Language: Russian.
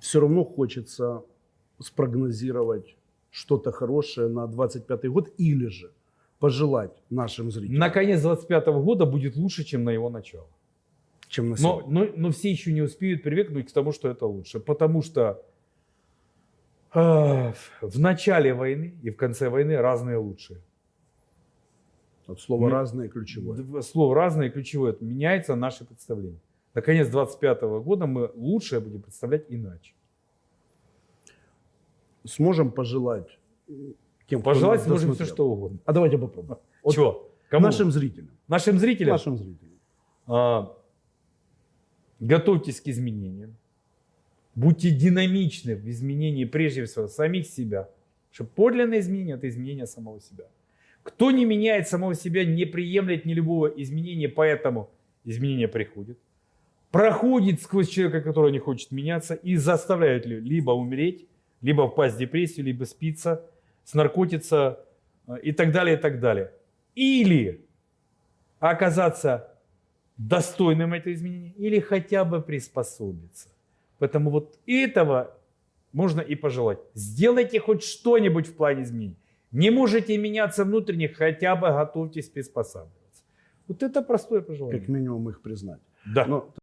все равно хочется спрогнозировать что-то хорошее на 25 год или же пожелать нашим зрителям, На конец 25 года будет лучше, чем на его начало. чем на Но, сегодня. но, но все еще не успеют привыкнуть к тому, что это лучше. Потому что э, в начале войны и в конце войны разные лучшие. Вот слово мы- разное ключевое. Слово разное и ключевое. Это Меняется наше представление. На конец 25 года мы лучшее будем представлять иначе. Сможем пожелать э, тем, кто Пожелать нас можем все, что угодно. А давайте попробуем. Вот Чего? Кому? Нашим зрителям. Нашим зрителям Нашим зрителям. а, готовьтесь к изменениям. Будьте динамичны в изменении прежде всего самих себя. Что подлинное изменение – это изменение самого себя. Кто не меняет самого себя, не приемлет ни любого изменения, поэтому изменение приходит. Проходит сквозь человека, который не хочет меняться, и заставляет ли- либо умереть, либо впасть в депрессию, либо спиться, снаркотиться э, и так далее, и так далее. Или оказаться достойным этого изменения, или хотя бы приспособиться. Поэтому вот этого можно и пожелать. Сделайте хоть что-нибудь в плане изменений. Не можете меняться внутренне, хотя бы готовьтесь приспосабливаться. Вот это простое пожелание. Как минимум их признать. Да. Но